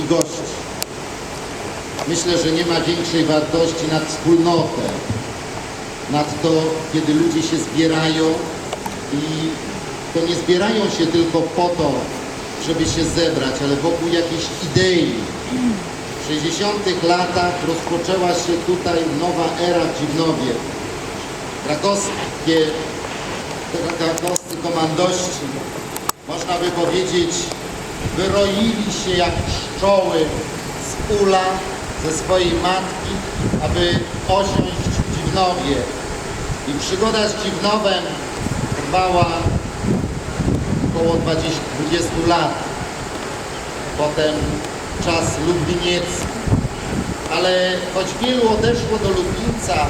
i gości. Myślę, że nie ma większej wartości nad wspólnotę, nad to, kiedy ludzie się zbierają i to nie zbierają się tylko po to, żeby się zebrać, ale wokół jakiejś idei. W 60 latach rozpoczęła się tutaj nowa era w Dziwnowie. Krakowskie, krakowscy komandości, można by powiedzieć, wyroili się jak pszczoły z ula ze swojej matki, aby osiąść w Dziwnowie. I przygoda z Dziwnowem trwała około 20, 20 lat. Potem czas lubliniecki. Ale choć wielu odeszło do Lublińca,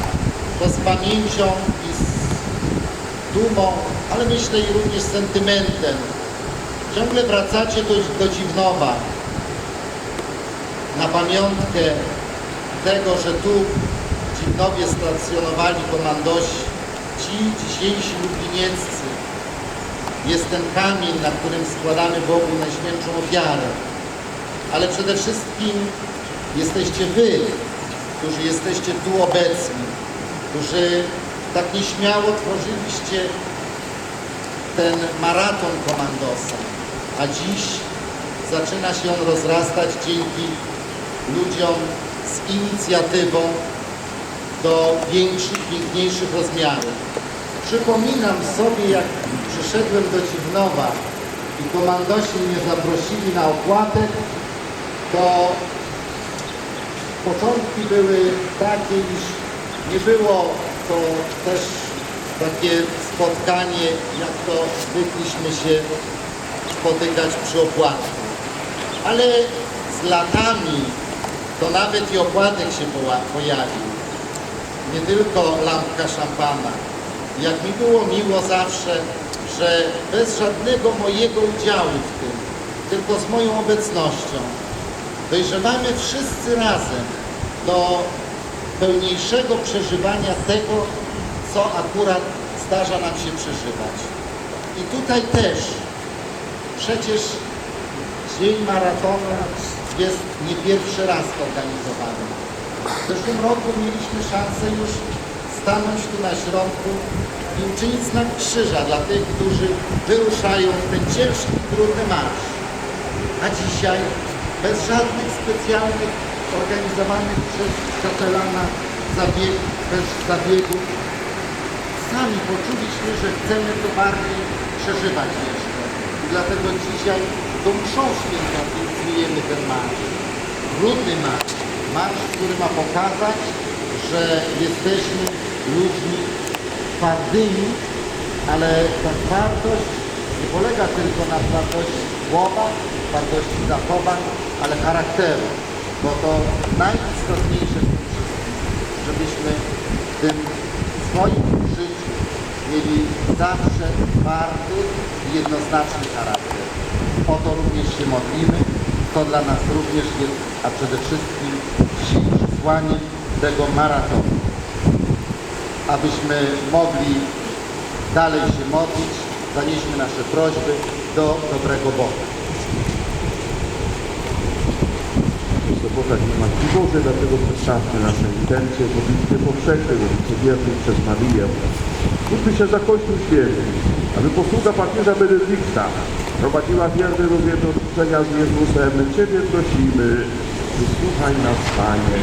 to z pamięcią i z dumą, ale myślę i również sentymentem, ciągle wracacie do, do Dziwnowa na pamiątkę tego, że tu w Dziwnowie stacjonowali komandosi, ci dzisiejsi lublinieccy. Jest ten kamień, na którym składamy Bogu najświętszą ofiarę. Ale przede wszystkim jesteście wy, którzy jesteście tu obecni, którzy tak nieśmiało tworzyliście ten maraton komandosa, a dziś zaczyna się on rozrastać dzięki ludziom z inicjatywą do większych, piękniejszych rozmiarów. Przypominam sobie, jak przyszedłem do Dziwnowa i komandosi mnie zaprosili na opłatek, to początki były takie, iż nie było to też takie spotkanie, jak to zwykliśmy się spotykać przy opłatku. Ale z latami to nawet i opłatek się pojawił. Nie tylko lampka szampana. Jak mi było miło zawsze, że bez żadnego mojego udziału w tym, tylko z moją obecnością, dojrzewamy wszyscy razem do pełniejszego przeżywania tego, co akurat zdarza nam się przeżywać. I tutaj też przecież Dzień Maratonu jest nie pierwszy raz organizowany. W zeszłym roku mieliśmy szansę już stanąć tu na środku i uczynić znak krzyża dla tych, którzy wyruszają w ten ciężki, trudny marsz. A dzisiaj bez żadnych specjalnych organizowanych przez kapelana zabiegów, sami poczuliśmy, że chcemy to bardziej przeżywać jeszcze. Dlatego dzisiaj mszą świętą inicjujemy ten marsz. Brudny marsz. Marsz, który ma pokazać, że jesteśmy ludźmi twardymi, ale ta twardość nie polega tylko na twardości słowa, twardości zachowań, ale charakteru. Bo to najistotniejsze żebyśmy w tym swoim życiu mieli zawsze twardy i jednoznaczny charakter. O to również się modlimy. To dla nas również jest, a przede wszystkim dzisiaj przesłaniem tego maratonu. Abyśmy mogli dalej się modlić, zanieśmy nasze prośby do dobrego Boga. Nie Matki Bożej, dlatego przedstawmy nasze intencje w modlitwie powszechnej, modlitwie wiernej przez Marię. Módlmy się za Kościół Święty, aby posługa papieża Benedykta prowadziła wierne do zjednoczenia z Jezusem. Ciebie prosimy, wysłuchaj nas, Panie.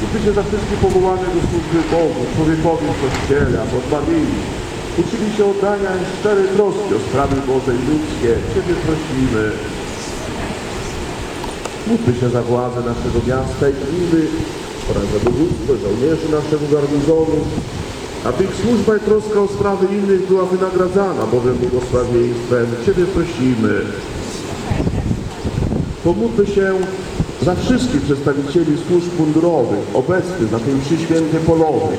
Módlmy się za wszystkich powołanych do służby Bogu, człowiekowi w Kościele, aby odbawili. Uczyli się oddania szczerej troski o sprawy Boże i ludzkie. Ciebie prosimy. Módlmy się za władzę naszego miasta i gminy oraz za dowództwo żołnierzy naszego garnizonu, aby ich służba i troska o sprawy innych była wynagradzana Bowiem błogosławieństwem. Ciebie prosimy. Pomódlmy się za wszystkich przedstawicieli służb mundurowych obecnych na tej mszy świętej polowej.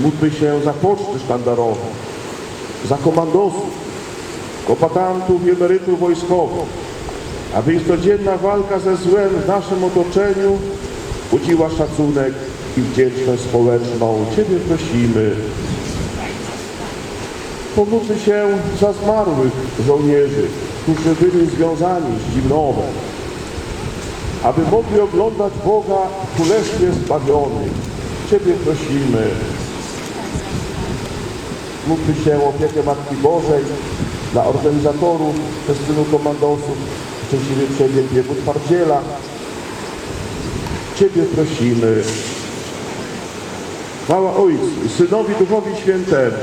Módlmy się za poczty sztandarowe, za komandosów, kombatantów i emerytów wojskowych, aby ich codzienna walka ze złem w naszym otoczeniu budziła szacunek i wdzięczność społeczną. Ciebie prosimy. Pomódlmy się za zmarłych żołnierzy, którzy byli związani z Dziwnowem. aby mogli oglądać Boga w Królestwie Zbawionych. Ciebie prosimy. Módlmy się o opiekę Matki Bożej dla organizatorów festynu komandosów, szczęśliwie Ciebie, biegu Twardziela. Ciebie prosimy. Chwała Ojcu, Synowi, Duchowi Świętemu,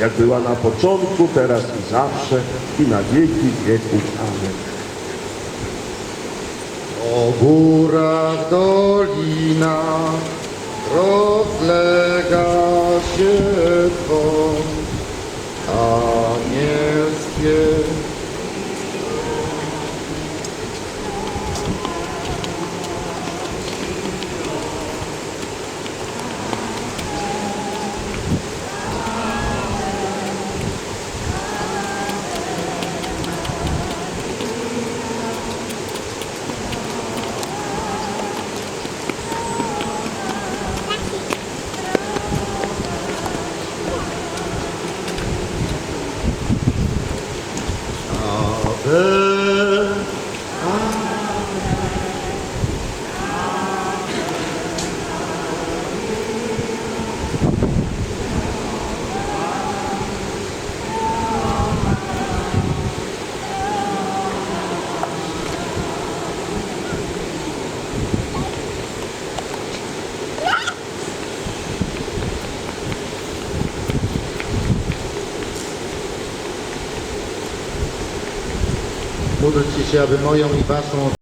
jak była na początku, teraz i zawsze, i na wieki wieków. Amen. O górach dolina rozlega się dzwon anielskie. Hey. Módlcie się, aby moją i waszą